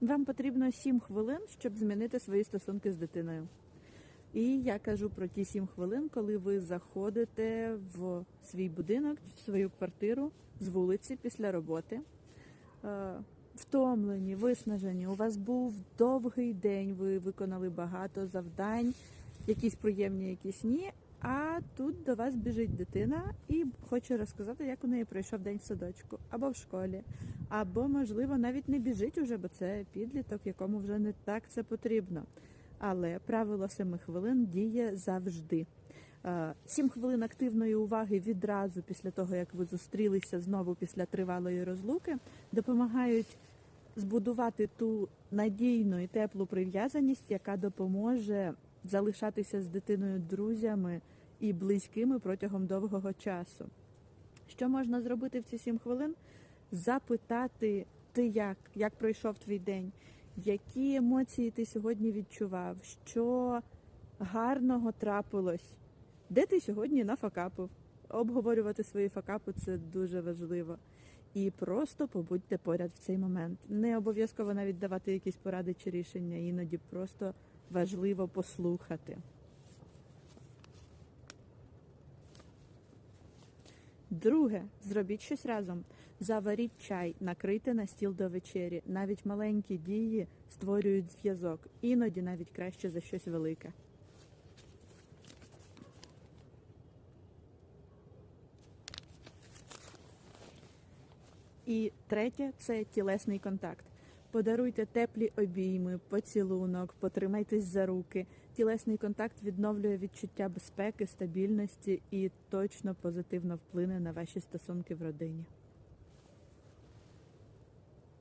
Вам потрібно 7 хвилин, щоб змінити свої стосунки з дитиною. І я кажу про ті 7 хвилин, коли ви заходите в свій будинок, в свою квартиру з вулиці після роботи. Е, Втомлені, виснажені. У вас був довгий день, ви виконали багато завдань, якісь приємні, якісь ні. А тут до вас біжить дитина і хоче розказати, як у неї пройшов день в садочку або в школі. Або, можливо, навіть не біжить уже, бо це підліток, якому вже не так це потрібно. Але правило семи хвилин діє завжди. Е, Сім хвилин активної уваги відразу після того, як ви зустрілися знову після тривалої розлуки, допомагають збудувати ту надійну і теплу прив'язаність, яка допоможе залишатися з дитиною друзями і близькими протягом довгого часу. Що можна зробити в ці сім хвилин? Запитати, ти як, як пройшов твій день, які емоції ти сьогодні відчував, що гарного трапилось, де ти сьогодні нафакапив. Обговорювати свої факапи це дуже важливо. І просто побудьте поряд в цей момент. Не обов'язково навіть давати якісь поради чи рішення, іноді просто важливо послухати. Друге, зробіть щось разом. Заваріть чай, накрийте на стіл до вечері. Навіть маленькі дії створюють зв'язок, іноді навіть краще за щось велике. І третє це тілесний контакт. Подаруйте теплі обійми, поцілунок, потримайтесь за руки. Тілесний контакт відновлює відчуття безпеки, стабільності і точно позитивно вплине на ваші стосунки в родині.